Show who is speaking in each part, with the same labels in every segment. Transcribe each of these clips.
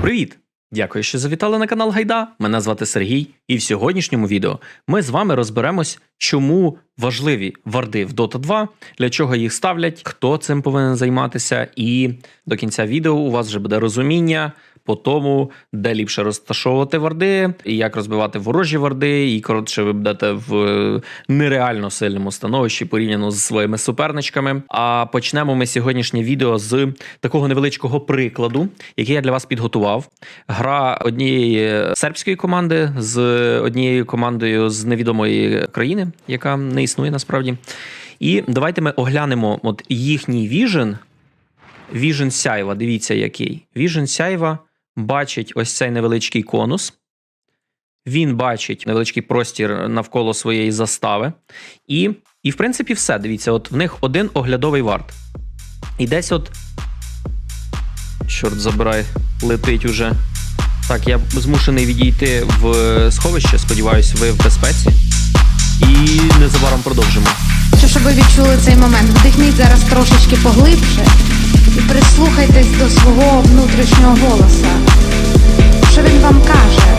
Speaker 1: Привіт! Дякую, що завітали на канал Гайда. Мене звати Сергій, і в сьогоднішньому відео ми з вами розберемось, чому важливі варди в Dota 2, для чого їх ставлять, хто цим повинен займатися, і до кінця відео у вас вже буде розуміння по тому, де ліпше розташовувати варди, і як розбивати ворожі варди, і коротше, ви будете в е, нереально сильному становищі порівняно з своїми суперничками. А почнемо ми сьогоднішнє відео з такого невеличкого прикладу, який я для вас підготував. Гра однієї сербської команди з однією командою з невідомої країни, яка не існує насправді. І давайте ми оглянемо от їхній віжен. Віжен Сяйва, дивіться який. Віжен Сяйва бачить ось цей невеличкий конус. Він бачить невеличкий простір навколо своєї застави. І, і в принципі, все. Дивіться, от в них один оглядовий варт. І десь от. Чорт забирай, летить уже. Так, я змушений відійти в сховище. Сподіваюсь, ви в безпеці. І незабаром продовжимо.
Speaker 2: Що, щоб ви відчули цей момент, вдихніть зараз трошечки поглибше і прислухайтесь до свого внутрішнього голоса. Що він вам каже?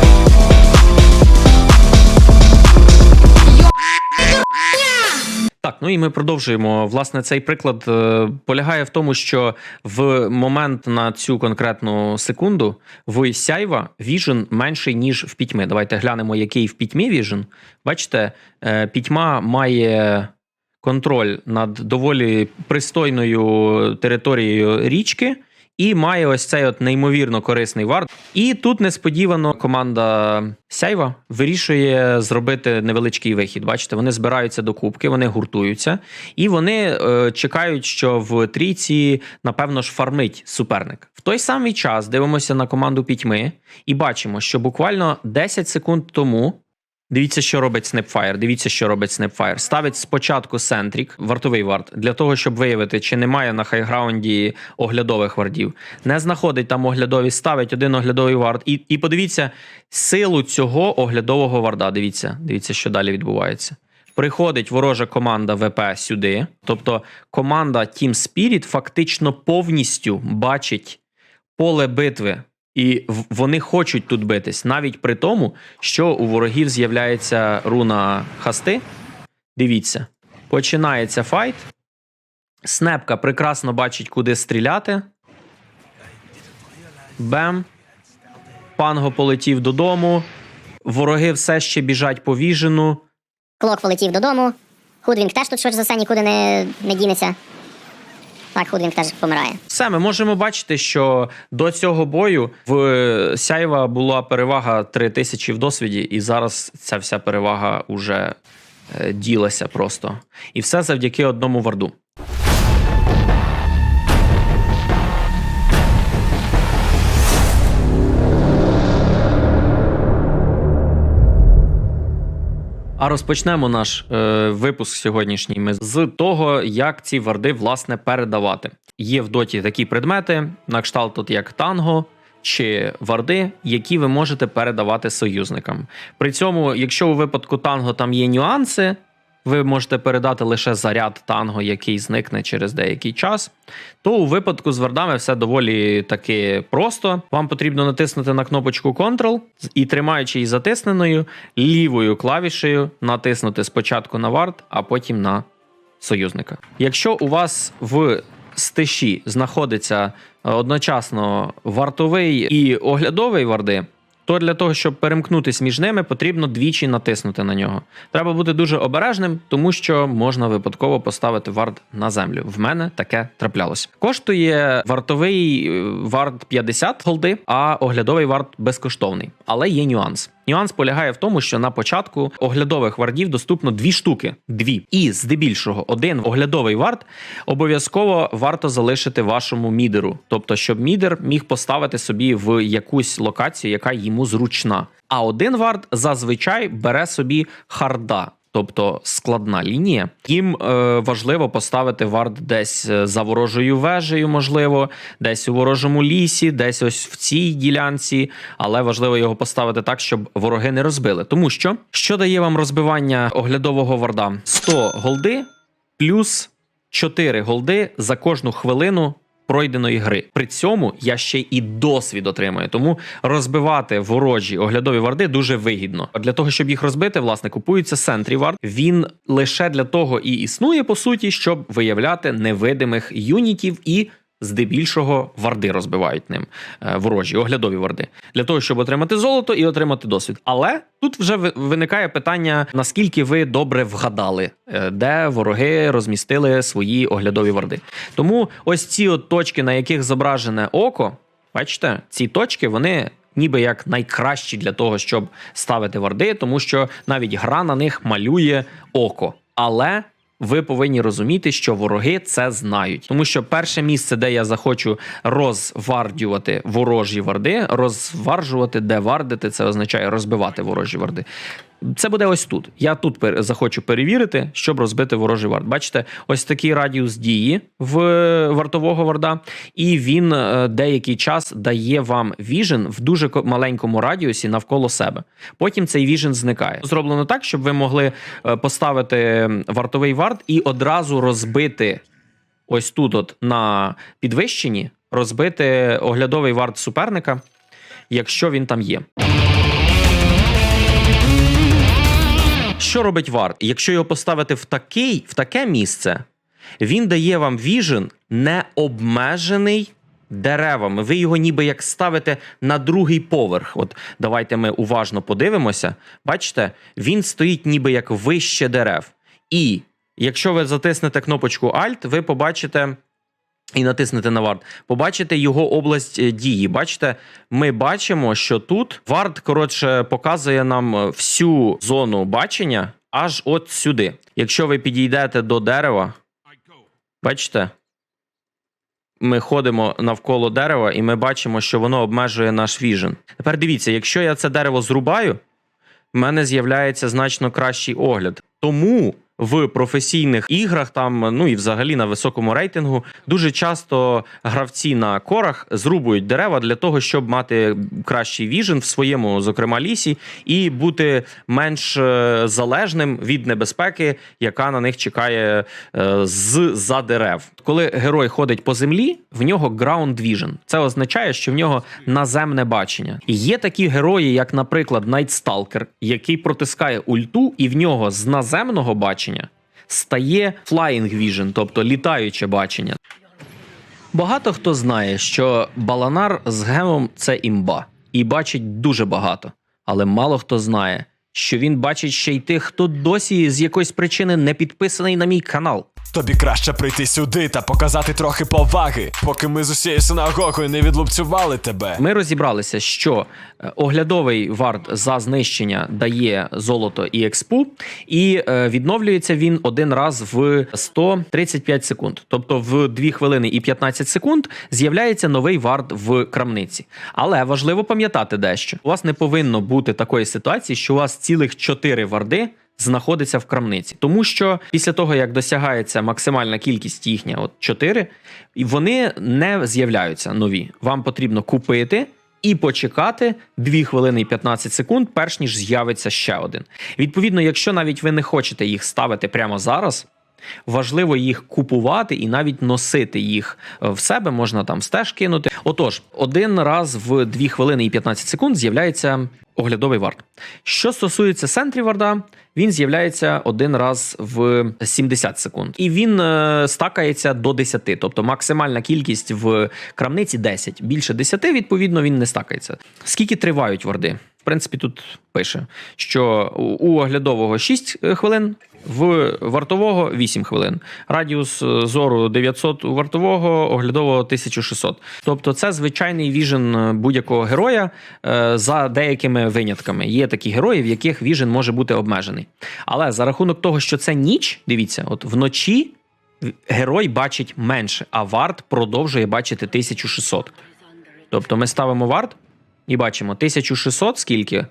Speaker 1: Так, ну і ми продовжуємо. Власне, цей приклад е, полягає в тому, що в момент на цю конкретну секунду в Сяйва віжен менший, ніж в пітьми. Давайте глянемо, який в пітьмі віжен. Бачите, е, пітьма має контроль над доволі пристойною територією річки. І має ось цей от неймовірно корисний вард. І тут несподівано команда Сяйва вирішує зробити невеличкий вихід. Бачите, вони збираються до кубки, вони гуртуються, і вони е, чекають, що в трійці, напевно ж, фармить суперник. В той самий час дивимося на команду пітьми і бачимо, що буквально 10 секунд тому. Дивіться, що робить Snapfire. Дивіться, що робить Snapfire. Ставить спочатку Сентрік, вартовий вард, для того, щоб виявити, чи немає на хайграунді оглядових вардів. Не знаходить там оглядові, ставить один оглядовий вард. І, і подивіться силу цього оглядового варда. Дивіться, дивіться, що далі відбувається. Приходить ворожа команда ВП сюди. Тобто команда Team Spirit фактично повністю бачить поле битви. І вони хочуть тут битись, навіть при тому, що у ворогів з'являється руна хасти. Дивіться, починається файт. Снепка прекрасно бачить, куди стріляти. Бем. Панго полетів додому. Вороги все ще біжать по віжену.
Speaker 3: Клок полетів додому. Худвінг теж тут швидше за все нікуди не, не дінеться. Худвінг теж помирає.
Speaker 1: Все, ми можемо бачити, що до цього бою в Сяєва була перевага 3000 в досвіді, і зараз ця вся перевага уже е, ділася просто. І все завдяки одному варду. А розпочнемо наш е, випуск сьогоднішній ми з того, як ці варди власне передавати. Є в доті такі предмети, на кшталт от як танго чи варди, які ви можете передавати союзникам. При цьому, якщо у випадку танго там є нюанси, ви можете передати лише заряд танго, який зникне через деякий час. То у випадку з вардами все доволі таки просто. Вам потрібно натиснути на кнопочку Ctrl і тримаючи її затисненою лівою клавішею натиснути спочатку на вард, а потім на союзника. Якщо у вас в стиші знаходиться одночасно вартовий і оглядовий варди, то для того, щоб перемкнутись між ними, потрібно двічі натиснути на нього. Треба бути дуже обережним, тому що можна випадково поставити вард на землю. В мене таке траплялось. Коштує вартовий е, вард 50 голди, а оглядовий вард безкоштовний. Але є нюанс. Нюанс полягає в тому, що на початку оглядових вардів доступно дві штуки. Дві. І здебільшого один оглядовий вард обов'язково варто залишити вашому мідеру. Тобто, щоб мідер міг поставити собі в якусь локацію, яка йому зручна. А один вард зазвичай бере собі харда. Тобто складна лінія. Їм е, важливо поставити вард десь е, за ворожою вежею, можливо, десь у ворожому лісі, десь ось в цій ділянці, але важливо його поставити так, щоб вороги не розбили. Тому що що дає вам розбивання оглядового варда? 100 голди плюс 4 голди за кожну хвилину пройденої гри. При цьому я ще і досвід отримую. Тому розбивати ворожі оглядові варди дуже вигідно. Для того, щоб їх розбити, власне, купується Сентрі Вард. Він лише для того і існує, по суті, щоб виявляти невидимих юнітів і. Здебільшого варди розбивають ним е, ворожі оглядові варди для того, щоб отримати золото і отримати досвід. Але тут вже виникає питання: наскільки ви добре вгадали, е, де вороги розмістили свої оглядові варди. Тому ось ці от точки, на яких зображене око, бачите, ці точки вони. Ніби як найкращі для того, щоб ставити варди, тому що навіть гра на них малює око. Але ви повинні розуміти, що вороги це знають, тому що перше місце, де я захочу розвардювати ворожі варди, розваржувати, де вардити, це означає розбивати ворожі варди. Це буде ось тут. Я тут захочу перевірити, щоб розбити ворожий вард. Бачите, ось такий радіус дії в вартового варда, і він е, деякий час дає вам віжен в дуже ко- маленькому радіусі навколо себе. Потім цей віжен зникає. Зроблено так, щоб ви могли е, поставити вартовий вард і одразу розбити ось тут, от на підвищенні, розбити оглядовий вард суперника, якщо він там є. Що робить вард? Якщо його поставити в такий, в таке місце, він дає вам віжен не обмежений деревами. Ви його ніби як ставите на другий поверх. От давайте ми уважно подивимося. Бачите, він стоїть ніби як вище дерев. І якщо ви затиснете кнопочку Alt, ви побачите. І натиснете на вард, побачите його область е, дії. Бачите, ми бачимо, що тут вард коротше показує нам е, всю зону бачення аж от сюди. Якщо ви підійдете до дерева, бачите, ми ходимо навколо дерева, і ми бачимо, що воно обмежує наш віжен. Тепер дивіться, якщо я це дерево зрубаю, в мене з'являється значно кращий огляд. Тому в професійних іграх, там ну і взагалі на високому рейтингу, дуже часто гравці на корах зрубують дерева для того, щоб мати кращий віжен в своєму, зокрема, лісі, і бути менш е, залежним від небезпеки, яка на них чекає е, з за дерев. Коли герой ходить по землі, в нього ground vision. Це означає, що в нього наземне бачення. Є такі герої, як, наприклад, Stalker, який протискає ульту, і в нього з наземного бачення стає flying vision, тобто літаюче бачення. Багато хто знає, що Баланар з гемом це імба, і бачить дуже багато. Але мало хто знає, що він бачить ще й тих, хто досі з якоїсь причини не підписаний на мій канал.
Speaker 4: Тобі краще прийти сюди та показати трохи поваги, поки ми з усією синагогою не відлупцювали тебе.
Speaker 1: Ми розібралися, що е, оглядовий вард за знищення дає золото і експу, і е, відновлюється він один раз в 135 секунд. Тобто в 2 хвилини і 15 секунд з'являється новий вард в крамниці. Але важливо пам'ятати дещо: у вас не повинно бути такої ситуації, що у вас цілих 4 варди. Знаходиться в крамниці, тому що після того як досягається максимальна кількість їхня, от 4, і вони не з'являються нові. Вам потрібно купити і почекати 2 хвилини і 15 секунд, перш ніж з'явиться ще один. Відповідно, якщо навіть ви не хочете їх ставити прямо зараз. Важливо їх купувати і навіть носити їх е, в себе, можна там стеж кинути. Отож, один раз в 2 хвилини і 15 секунд з'являється оглядовий вард. Що стосується центрі варда, він з'являється один раз в 70 секунд, і він е, стакається до 10, тобто максимальна кількість в крамниці 10. Більше 10, відповідно, він не стакається. Скільки тривають варди? В принципі, тут пише, що у- оглядового 6 хвилин, в вартового 8 хвилин. Радіус е, зору 900 у вартового, оглядового 1600. Тобто, це звичайний віжен е, будь-якого героя е, за деякими винятками. Є такі герої, в яких віжен може бути обмежений. Але за рахунок того, що це ніч, дивіться, от вночі герой бачить менше, а варт продовжує бачити 1600. Тобто ми ставимо варт і бачимо 1600, скільки, е,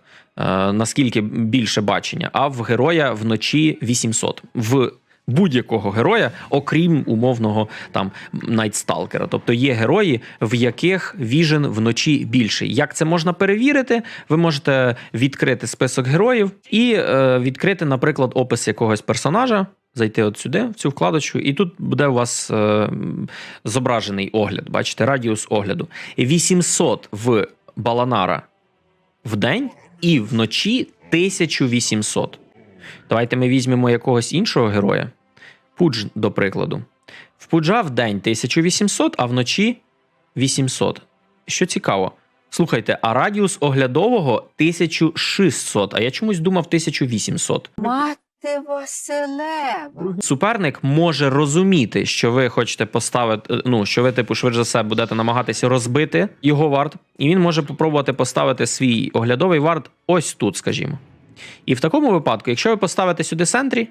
Speaker 1: наскільки більше бачення, а в героя вночі 800. В будь-якого героя, окрім умовного там Найтсталкера. Тобто є герої, в яких віжен вночі більший. Як це можна перевірити? Ви можете відкрити список героїв і е, відкрити, наприклад, опис якогось персонажа. зайти от сюди, в цю вкладочку, і тут буде у вас е, зображений огляд. Бачите, радіус огляду. 800 в Баланара в день і вночі 1800. Давайте ми візьмемо якогось іншого героя. Пудж, до прикладу. В Пуджа в день 1800, а вночі 800. Що цікаво. Слухайте, а радіус оглядового 1600, а я чомусь думав 1800.
Speaker 5: Мати Василева.
Speaker 1: Суперник може розуміти, що ви хочете поставити, е, ну що ви, типу, швидше за все, будете намагатися розбити його вард, і він може попробувати поставити свій оглядовий вард ось тут, скажімо. І в такому випадку, якщо ви поставите сюди сентрі,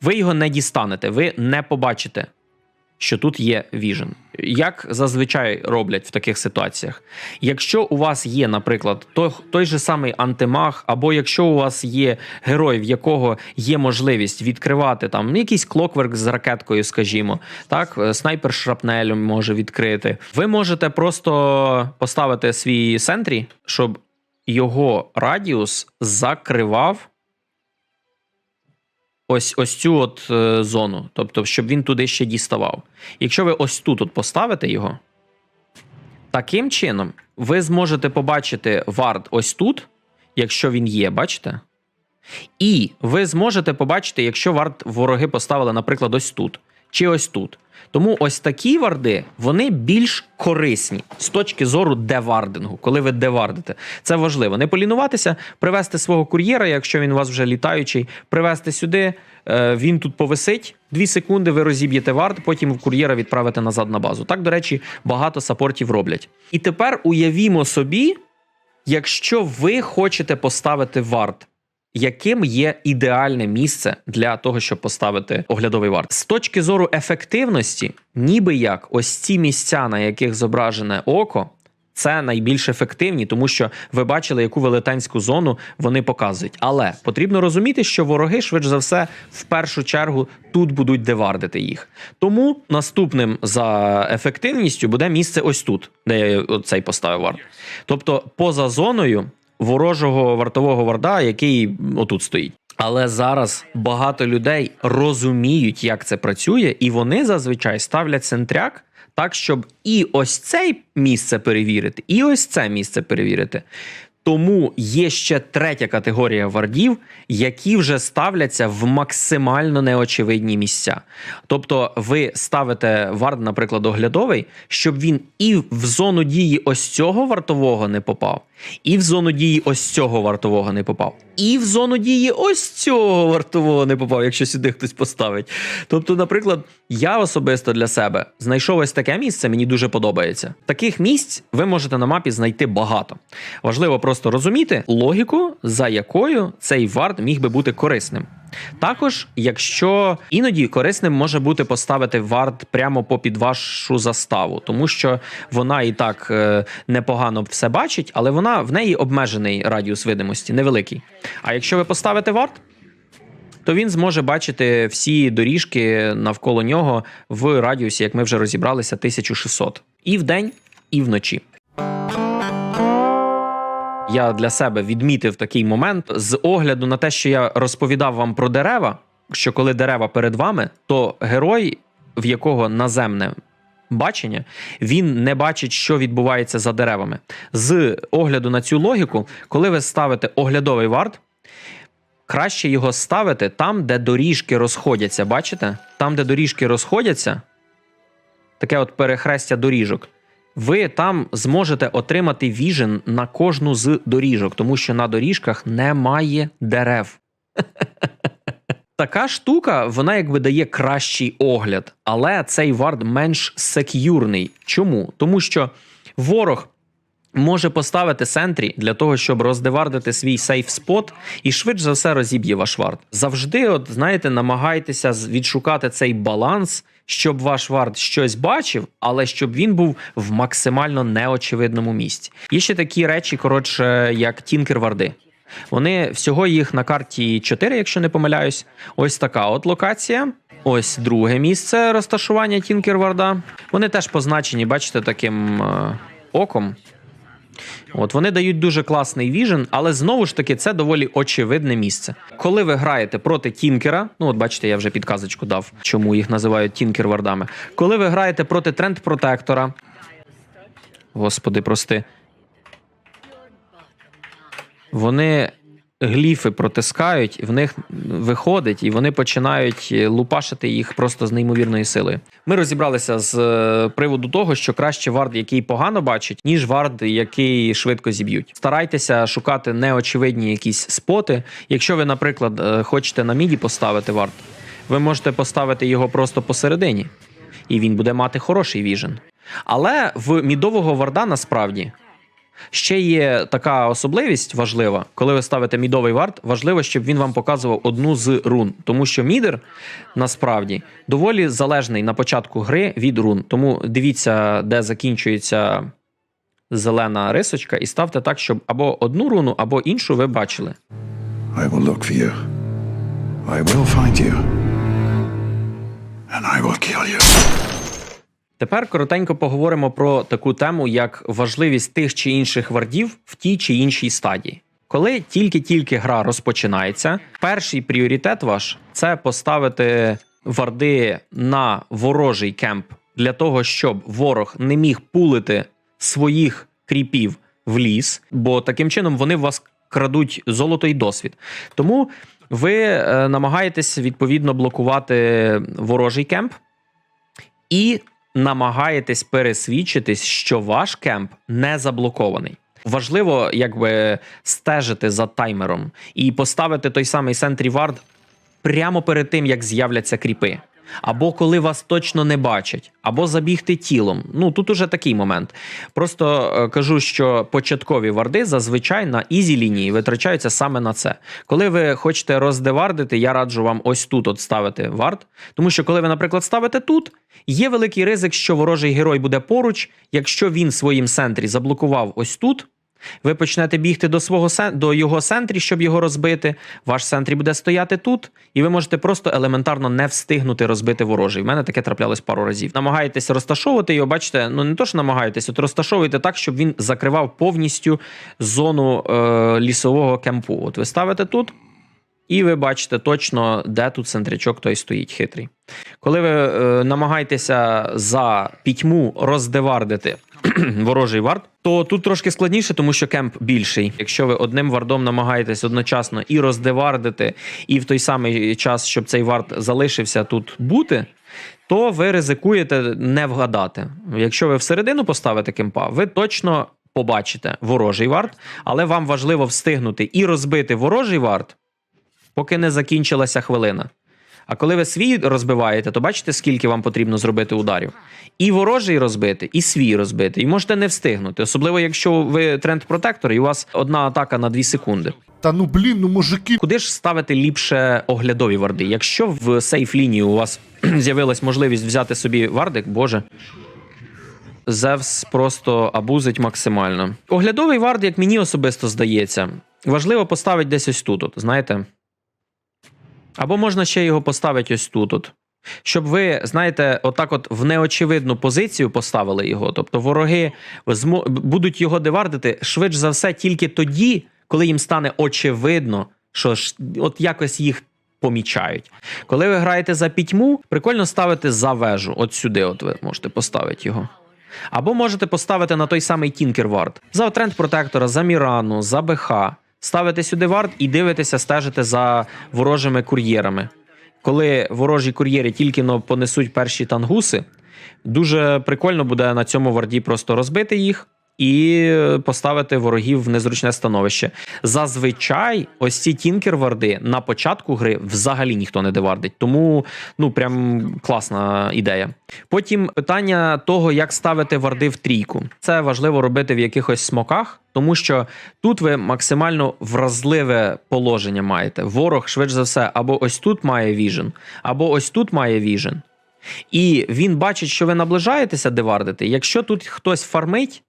Speaker 1: ви його не дістанете, ви не побачите, що тут є віжен. Як зазвичай роблять в таких ситуаціях. Якщо у вас є, наприклад, той, той же самий антимаг, або якщо у вас є герой, в якого є можливість відкривати там ну, якийсь клокверк з ракеткою, скажімо, так, е, снайпер шрапнелем може відкрити. Ви можете просто поставити свій сентрі, щоб його радіус закривав ось ось цю от е, зону, тобто, щоб він туди ще діставав. Якщо ви ось тут от поставите його, таким чином ви зможете побачити вард ось тут, якщо він є, бачите? І ви зможете побачити, якщо вард вороги поставили, наприклад, ось тут чи ось тут. Тому ось такі варди вони більш корисні з точки зору девардингу, коли ви девардите. Це важливо. Не полінуватися, привезти свого кур'єра, якщо він у вас вже літаючий, привезти сюди. е, Він тут повисить дві секунди. Ви розіб'єте вард, потім кур'єра відправите назад на базу. Так, до речі, багато сапортів роблять. І тепер уявімо собі, якщо ви хочете поставити вард, яким є ідеальне місце для того, щоб поставити оглядовий вард? З точки зору ефективності, ніби як ось ці місця, на яких зображене око. Це найбільш ефективні, тому що ви бачили, яку велетенську зону вони показують. Але потрібно розуміти, що вороги, швидше за все, в першу чергу тут будуть девардити їх. Тому наступним за ефективністю буде місце ось тут, де я цей поставив вард. Тобто, поза зоною ворожого вартового варда, який отут стоїть. Але зараз багато людей розуміють, як це працює, і вони зазвичай ставлять центряк так, щоб і ось це місце перевірити, і ось це місце перевірити. Тому є ще третя категорія вардів, які вже ставляться в максимально неочевидні місця. Тобто, ви ставите вард, наприклад, оглядовий, щоб він і в зону дії ось цього вартового не попав, і в зону дії ось цього вартового не попав, і в зону дії ось цього вартового не попав, якщо сюди хтось поставить. Тобто, наприклад, я особисто для себе знайшов ось таке місце, мені дуже подобається. Таких місць ви можете на мапі знайти багато. Важливо просто розуміти логіку, за якою цей вард міг би бути корисним. Також, якщо іноді корисним може бути поставити вард прямо попід вашу заставу, тому що вона і так е, непогано все бачить, але вона в неї обмежений радіус видимості, невеликий. А якщо ви поставите вард, то він зможе бачити всі доріжки навколо нього в радіусі, як ми вже розібралися, 1600. І вдень, і вночі. Я для себе відмітив такий момент з огляду на те, що я розповідав вам про дерева. Що коли дерева перед вами, то герой, в якого наземне бачення, він не бачить, що відбувається за деревами. З огляду на цю логіку, коли ви ставите оглядовий вард, краще його ставити там, де доріжки розходяться. Бачите? Там, де доріжки розходяться, таке от перехрестя доріжок. Ви там зможете отримати віжен на кожну з доріжок, тому що на доріжках немає дерев. Така штука, вона якби дає кращий огляд, але цей вард менш сек'юрний. Чому? Тому що ворог може поставити сентрі для того, щоб роздевардити свій сейф спот і швидше за все розіб'є ваш вард. Завжди, от знаєте, намагайтеся відшукати цей баланс, щоб ваш вард щось бачив, але щоб він був в максимально неочевидному місці. Є ще такі речі, коротше, як тінкер варди. Вони всього їх на карті 4, якщо не помиляюсь. Ось така от локація. Ось друге місце розташування Тінкерварда. Вони теж позначені, бачите, таким е, оком. От вони дають дуже класний віжен, але знову ж таки це доволі очевидне місце. Коли ви граєте проти Тінкера, ну от бачите, я вже підказочку дав, чому їх називають Тінкер вардами. Коли ви граєте проти тренд протектора, господи, прости. Вони гліфи протискають, в них виходить, і вони починають лупашити їх просто з неймовірною силою. Ми розібралися з е, приводу того, що краще вард, який погано бачить, ніж вард, який швидко зіб'ють. Старайтеся шукати неочевидні якісь споти. Якщо ви, наприклад, е, хочете на міді поставити вард, ви можете поставити його просто посередині, і він буде мати хороший віжен. Але в мідового варда насправді Ще є така особливість важлива, коли ви ставите мідовий вард, важливо, щоб він вам показував одну з рун, тому що мідер насправді доволі залежний на початку гри від рун. Тому дивіться, де закінчується зелена рисочка, і ставте так, щоб або одну руну, або іншу ви бачили.
Speaker 6: I will look for you. I will find you. And I will kill you.
Speaker 1: Тепер коротенько поговоримо про таку тему, як важливість тих чи інших вардів в тій чи іншій стадії. Коли тільки-тільки гра розпочинається, перший пріоритет ваш це поставити варди на ворожий кемп для того, щоб ворог не міг пулити своїх кріпів в ліс, бо таким чином вони в вас крадуть золото і досвід. Тому ви е, намагаєтесь відповідно блокувати ворожий кемп і намагаєтесь пересвідчитись, що ваш кемп не заблокований. Важливо, якби стежити за таймером і поставити той самий сентрі вард прямо перед тим, як з'являться кріпи. Або коли вас точно не бачать, або забігти тілом. Ну тут уже такий момент. Просто е, кажу, що початкові варди зазвичай на ізі лінії витрачаються саме на це. Коли ви хочете роздевардити, я раджу вам ось тут от ставити вард. Тому що коли ви, наприклад, ставите тут, є великий ризик, що ворожий герой буде поруч. Якщо він в своїм центрі заблокував ось тут, ви почнете бігти до свого до його центрі, щоб його розбити. Ваш центрі буде стояти тут, і ви можете просто елементарно не встигнути розбити ворожий. В мене таке траплялось пару разів. Намагаєтесь розташовувати його, бачите, ну не то, що намагаєтесь, от розташовуйте так, щоб він закривав повністю зону е, лісового кемпу. От ви ставите тут. І ви бачите точно, де тут центричок той стоїть хитрий. Коли ви е, намагаєтеся за пітьму роздевардити ворожий вард, то тут трошки складніше, тому що кемп більший. Якщо ви одним вардом намагаєтесь одночасно і роздевардити, і в той самий час, щоб цей вард залишився тут бути, то ви ризикуєте не вгадати. Якщо ви всередину поставите кемпа, ви точно побачите ворожий вард, але вам важливо встигнути і розбити ворожий вард, поки не закінчилася хвилина. А коли ви свій розбиваєте, то бачите, скільки вам потрібно зробити ударів. І ворожий розбити, і свій розбити. І можете не встигнути. Особливо, якщо ви тренд протектор, і у вас одна атака на 2 секунди.
Speaker 7: Та ну блін, ну мужики.
Speaker 1: Куди ж ставити ліпше оглядові варди? Якщо в сейф лінії у вас з'явилась можливість взяти собі вардик, боже. Зевс просто абузить максимально. Оглядовий вард, як мені особисто здається, важливо поставити десь ось тут, от, знаєте. Або можна ще його поставити ось тут. От. Щоб ви, знаєте, отак от в неочевидну позицію поставили його. Тобто вороги будуть його девардити швидше за все тільки тоді, коли їм стане очевидно, що ж от якось їх помічають. Коли ви граєте за пітьму, прикольно ставити за вежу. От сюди, от ви можете поставити його. Або можете поставити на той самий Тінкер Вард. За тренд протектора, за Мірану, за БХ. Ставите сюди вард і дивитеся, стежите за ворожими кур'єрами. Коли ворожі кур'єри тільки но понесуть перші тангуси, дуже прикольно буде на цьому варді просто розбити їх і поставити ворогів в незручне становище. Зазвичай, ось ці тінкер-варди на початку гри взагалі ніхто не девардить. Тому ну прям класна ідея. Потім питання того, як ставити варди в трійку. Це важливо робити в якихось смоках, тому що тут ви максимально вразливе положення маєте. Ворог, швидше за все, або ось тут має віжен, або ось тут має віжен. І він бачить, що ви наближаєтеся девардити. Якщо тут хтось фармить,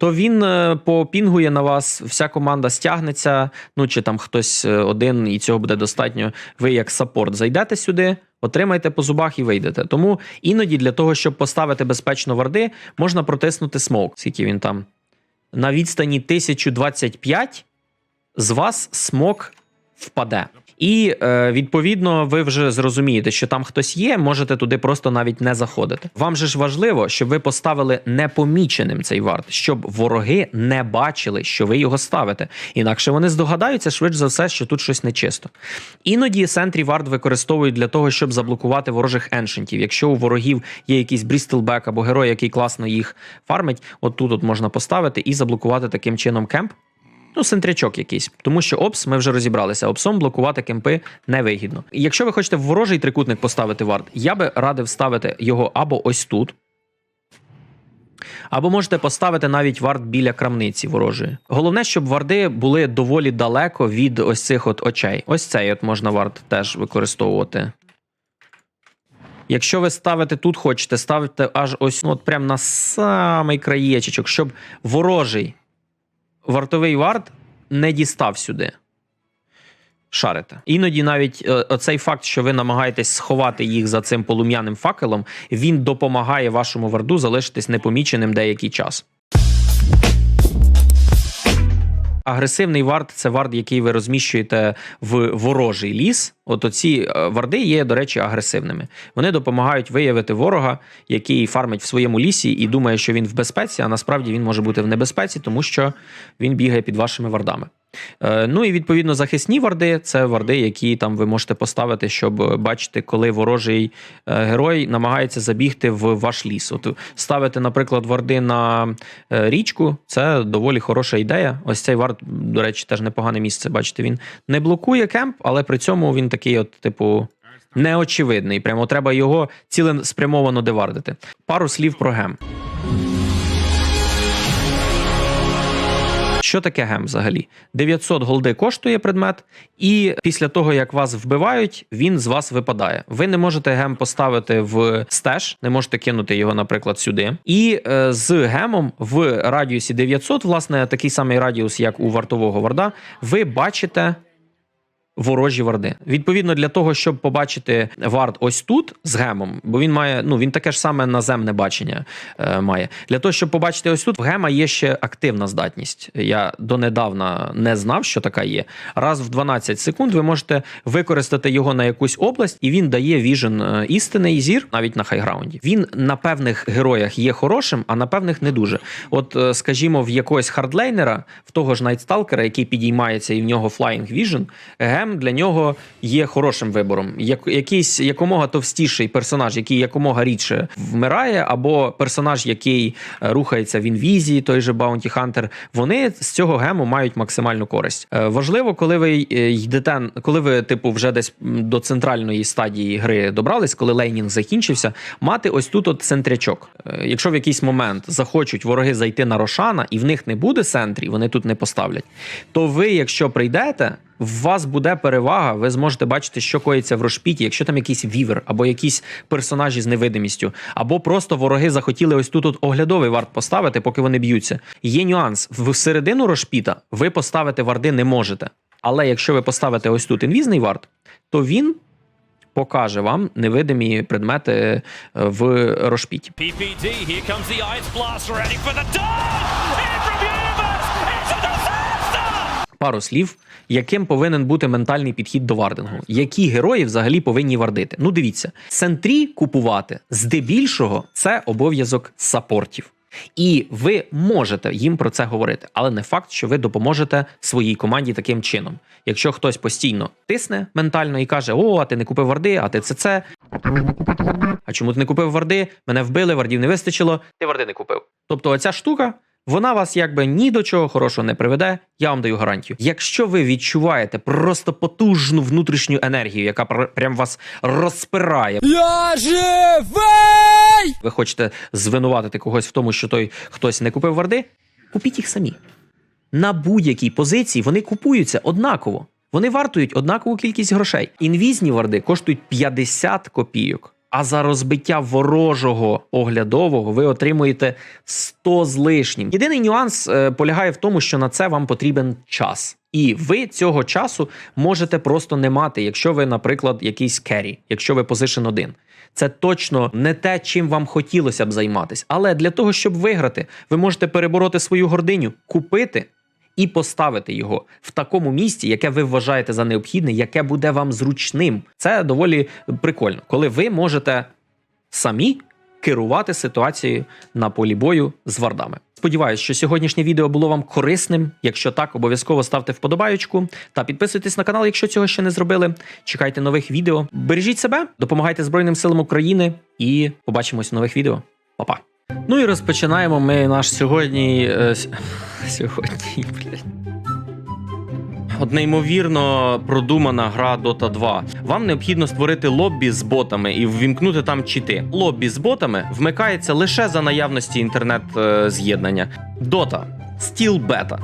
Speaker 1: то він е, попінгує на вас, вся команда стягнеться. Ну чи там хтось е, один, і цього буде достатньо. Ви як саппорт зайдете сюди, отримаєте по зубах і вийдете. Тому іноді для того, щоб поставити безпечно варди, можна протиснути смоук, скільки він там. на відстані 1025 з вас смок впаде. І е, відповідно ви вже зрозумієте, що там хтось є, можете туди просто навіть не заходити. Вам же ж важливо, щоб ви поставили непоміченим цей вард, щоб вороги не бачили, що ви його ставите. Інакше вони здогадаються швидше за все, що тут щось нечисто. Іноді Сентрі Вард використовують для того, щоб заблокувати ворожих еншентів. Якщо у ворогів є якийсь Брістелбек або герой, який класно їх фармить, от тут от можна поставити і заблокувати таким чином кемп. Ну, сентрячок якийсь, тому що опс, ми вже розібралися. Опсом блокувати кемпи невигідно. І Якщо ви хочете в ворожий трикутник поставити вард, я би радив ставити його або ось тут. Або можете поставити навіть вард біля крамниці ворожої. Головне, щоб варди були доволі далеко від ось цих от очей. Ось цей от можна вард теж використовувати. Якщо ви ставите тут, хочете, ставте аж ось ну, от прямо на самий краєчечок, щоб ворожий вартовий вард не дістав сюди. Шарите. Іноді навіть цей оцей факт, що ви намагаєтесь сховати їх за цим полум'яним факелом, він допомагає вашому варду залишитись непоміченим деякий час. Агресивний вард це вард, який ви розміщуєте в ворожий ліс. От оці е, варди є, до речі, агресивними. Вони допомагають виявити ворога, який фармить в своєму лісі і думає, що він в безпеці, а насправді він може бути в небезпеці, тому що він бігає під вашими вардами. Е, Ну і відповідно захисні варди це варди, які там ви можете поставити, щоб бачити, коли ворожий е, герой намагається забігти в ваш ліс. От ставити, наприклад, варди на е, річку, це доволі хороша ідея. Ось цей вард, до речі, теж непогане місце. Бачите, він не блокує кемп, але при цьому він такий, от, типу. Неочевидний, прямо треба його цілеспрямовано девардити. Пару слів про гем. Що таке гем взагалі? 900 голди коштує предмет, і після того, як вас вбивають, він з вас випадає. Ви не можете гем поставити в стеж, не можете кинути його, наприклад, сюди. І е, з гемом в радіусі 900, власне, такий самий радіус, як у вартового варда, ви бачите. Ворожі варди. Відповідно, для того, щоб побачити вард ось тут з гемом, бо він має, ну він таке ж саме наземне бачення е, має. Для того, щоб побачити ось тут, в гема є ще активна здатність. Я донедавна не знав, що така є. Раз в 12 секунд ви можете використати його на якусь область, і він дає віжен е, істини і зір навіть на хайграунді. Він на певних героях є хорошим, а на певних не дуже. От, е, скажімо, в якогось хардлейнера, в того ж Найтсталкера, який підіймається і в нього Flying Vision, гем для нього є хорошим вибором. Як, якийсь якомога товстіший персонаж, який якомога рідше вмирає, або персонаж, який е, рухається в інвізії, той же Bounty Hunter, вони з цього гему мають максимальну користь. Е, Важливо, коли ви е, йдете, коли ви, типу, вже десь до центральної стадії гри добрались, коли лейнінг закінчився, мати ось тут от центрячок. Якщо в якийсь момент захочуть вороги зайти на Рошана, і в них не буде центрі, вони тут не поставлять, то ви, якщо прийдете. В вас буде перевага, ви зможете бачити, що коїться в Рошпіті, якщо там якийсь вівер, або якісь персонажі з невидимістю, або просто вороги захотіли ось тут от оглядовий вард поставити, поки вони б'ються. Є нюанс: в середину Рошпіта ви поставити варди не можете. Але якщо ви поставите ось тут інвізний вард, то він покаже вам невидимі предмети е, в Рошпіті. Пару слів, яким повинен бути ментальний підхід до вардингу. Які герої взагалі повинні вардити? Ну, дивіться, центрі купувати здебільшого це обов'язок саппортів. І ви можете їм про це говорити, але не факт, що ви допоможете своїй команді таким чином. Якщо хтось постійно тисне ментально і каже: О, а ти не купив варди, а ти це це. А чому ти не купив варди? Мене вбили, вардів не вистачило, ти варди не купив. Тобто, оця штука. Вона вас якби ні до чого хорошого не приведе, я вам даю гарантію. Якщо ви відчуваєте просто потужну внутрішню енергію, яка пр- прям вас розпирає,
Speaker 8: Я живий!
Speaker 1: ви хочете звинуватити когось в тому, що той хтось не купив варди, купіть їх самі. На будь-якій позиції вони купуються однаково. Вони вартують однакову кількість грошей. Інвізні варди коштують 50 копійок. А за розбиття ворожого оглядового ви отримуєте 100 з лишнім. Єдиний нюанс е, полягає в тому, що на це вам потрібен час. І ви цього часу можете просто не мати, якщо ви, наприклад, якийсь керрі, якщо ви позишн 1. Це точно не те, чим вам хотілося б займатися. Але для того, щоб виграти, ви можете перебороти свою гординю, купити і поставити його в такому місці, яке ви вважаєте за необхідне, яке буде вам зручним. Це доволі прикольно, коли ви можете самі керувати ситуацією на полі бою з вардами. Сподіваюсь, що сьогоднішнє відео було вам корисним. Якщо так, обов'язково ставте вподобаючку та підписуйтесь на канал, якщо цього ще не зробили. Чекайте нових відео. Бережіть себе, допомагайте Збройним силам України і побачимось в нових відео. Па-па! Ну і розпочинаємо ми наш сьогодні. е, сьогодні, блядь. От продумана гра Dota 2. Вам необхідно створити лоббі з ботами і ввімкнути там чити. Лоббі з ботами вмикається лише за наявності інтернет-з'єднання. Dota Steel Beta.